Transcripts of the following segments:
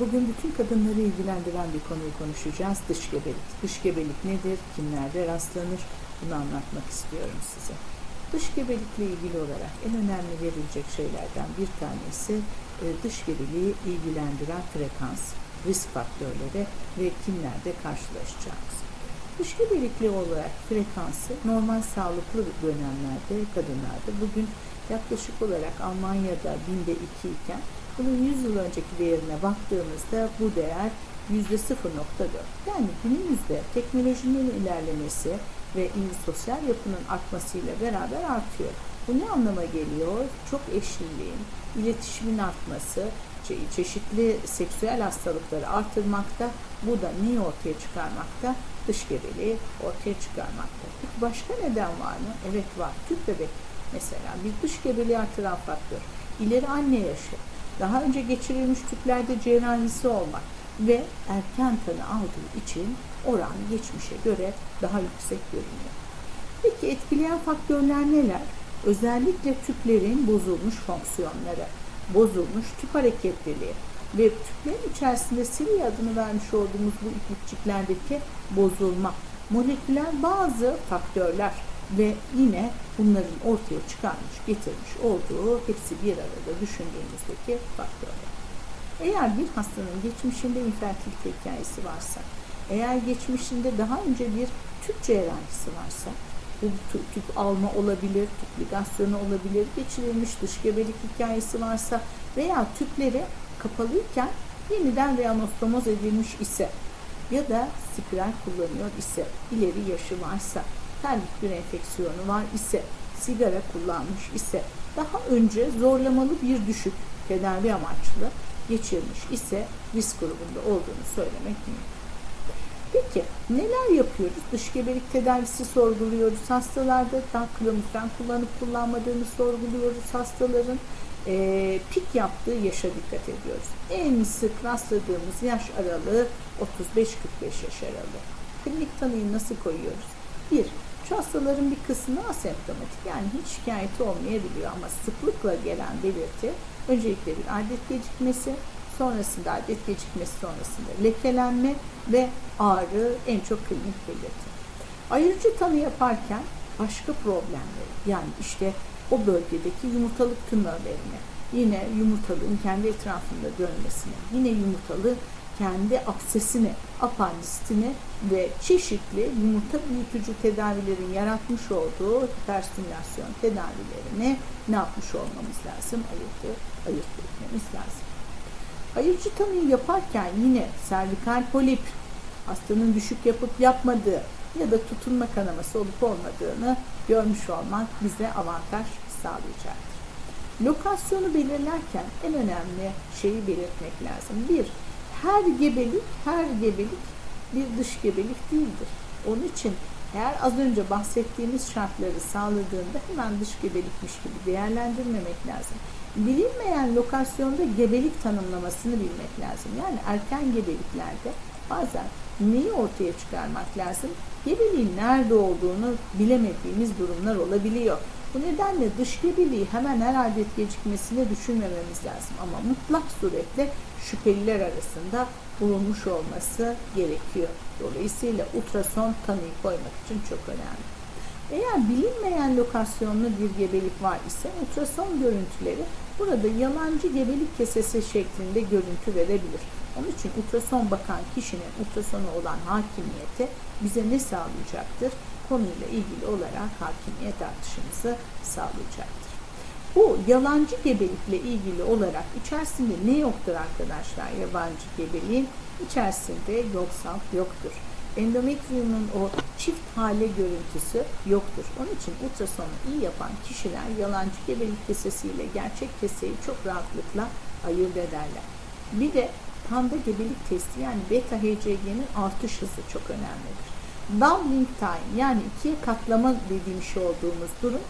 Bugün bütün kadınları ilgilendiren bir konuyu konuşacağız. Dış gebelik. Dış gebelik nedir? Kimlerde rastlanır? Bunu anlatmak istiyorum size. Dış gebelikle ilgili olarak en önemli verilecek şeylerden bir tanesi e, dış gebeliği ilgilendiren frekans, risk faktörleri ve kimlerde karşılaşacağımız. Dış gebelikli olarak frekansı normal sağlıklı dönemlerde kadınlarda bugün yaklaşık olarak Almanya'da binde 2 iken bunun 100 yıl önceki değerine baktığımızda bu değer yüzde 0.4. Yani günümüzde teknolojinin ilerlemesi ve sosyal yapının artmasıyla beraber artıyor. Bu ne anlama geliyor? Çok eşliliğin, iletişimin artması, çe- çeşitli seksüel hastalıkları artırmakta. Bu da neyi ortaya çıkarmakta? Dış gebeliği ortaya çıkarmakta. Peki başka neden var mı? Evet var. Tüp bebek mesela bir dış gebeliği artıran faktör. İleri anne yaşı, daha önce geçirilmiş tüplerde cerrahisi olmak ve erken tanı aldığı için oran geçmişe göre daha yüksek görünüyor. Peki etkileyen faktörler neler? Özellikle tüplerin bozulmuş fonksiyonları, bozulmuş tüp hareketliliği ve tüplerin içerisinde sili adını vermiş olduğumuz bu iplikçiklerdeki bozulma, moleküler bazı faktörler ve yine bunların ortaya çıkarmış, getirmiş olduğu hepsi bir arada düşündüğümüzdeki faktörler. Eğer bir hastanın geçmişinde infertilite hikayesi varsa, eğer geçmişinde daha önce bir tüp cerrahisi varsa, bu tüp, alma olabilir, tüp ligasyonu olabilir, geçirilmiş dış gebelik hikayesi varsa veya tüpleri kapalıyken yeniden reanostomoz edilmiş ise ya da spiral kullanıyor ise, ileri yaşı varsa, termik bir enfeksiyonu var ise, sigara kullanmış ise, daha önce zorlamalı bir düşük tedavi amaçlı geçirmiş ise risk grubunda olduğunu söylemek mümkün. Peki neler yapıyoruz? Dış gebelik tedavisi sorguluyoruz hastalarda. Tanklomitren kullanıp kullanmadığını sorguluyoruz hastaların. E, pik yaptığı yaşa dikkat ediyoruz. En sık rastladığımız yaş aralığı 35-45 yaş aralığı. Klinik tanıyı nasıl koyuyoruz? Bir, şu hastaların bir kısmı asemptomatik yani hiç şikayeti olmayabiliyor ama sıklıkla gelen belirti öncelikle bir adet gecikmesi, sonrasında adet gecikmesi sonrasında lekelenme ve ağrı en çok klinik belirti. Ayırıcı tanı yaparken başka problemleri yani işte o bölgedeki yumurtalık tümörlerini, yine yumurtalığın kendi etrafında dönmesini, yine yumurtalığı kendi absesini, apandisitini ve çeşitli yumurta büyütücü tedavilerin yaratmış olduğu hiperstimülasyon tedavilerini ne yapmış olmamız lazım? Ayırt, ayırt etmemiz lazım. Ayırıcı tanıyı yaparken yine servikal polip, hastanın düşük yapıp yapmadığı ya da tutunma kanaması olup olmadığını görmüş olmak bize avantaj sağlayacaktır. Lokasyonu belirlerken en önemli şeyi belirtmek lazım. Bir, her gebelik, her gebelik bir dış gebelik değildir. Onun için eğer az önce bahsettiğimiz şartları sağladığında hemen dış gebelikmiş gibi değerlendirmemek lazım. Bilinmeyen lokasyonda gebelik tanımlamasını bilmek lazım. Yani erken gebeliklerde bazen neyi ortaya çıkarmak lazım? Gebeliğin nerede olduğunu bilemediğimiz durumlar olabiliyor. Bu nedenle dış gebeliği hemen her adet gecikmesine düşünmememiz lazım. Ama mutlak suretle şüpheliler arasında bulunmuş olması gerekiyor. Dolayısıyla ultrason tanıyı koymak için çok önemli. Eğer bilinmeyen lokasyonlu bir gebelik var ise ultrason görüntüleri burada yalancı gebelik kesesi şeklinde görüntü verebilir. Onun için ultrason bakan kişinin ultrasona olan hakimiyeti bize ne sağlayacaktır? Konuyla ilgili olarak hakimiyet artışımızı sağlayacaktır. Bu yalancı gebelikle ilgili olarak içerisinde ne yoktur arkadaşlar yabancı gebeliğin? içerisinde yoksal yoktur. Endometriumun o çift hale görüntüsü yoktur. Onun için ultrasonu iyi yapan kişiler yalancı gebelik kesesiyle gerçek keseyi çok rahatlıkla ayırt ederler. Bir de panda gebelik testi yani beta HCG'nin artış hızı çok önemlidir. Doubling time yani ikiye katlama dediğim şey olduğumuz durum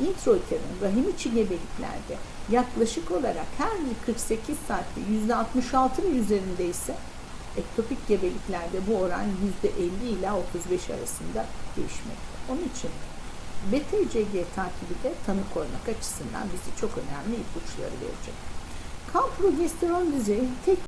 introiterin rahim içi gebeliklerde yaklaşık olarak her 48 saatte %66 ve üzerinde ise ektopik gebeliklerde bu oran %50 ila 35 arasında değişmekte. Onun için BTCG takibi de tanı koymak açısından bizi çok önemli ipuçları verecek. Kan progesteron düzeyi tek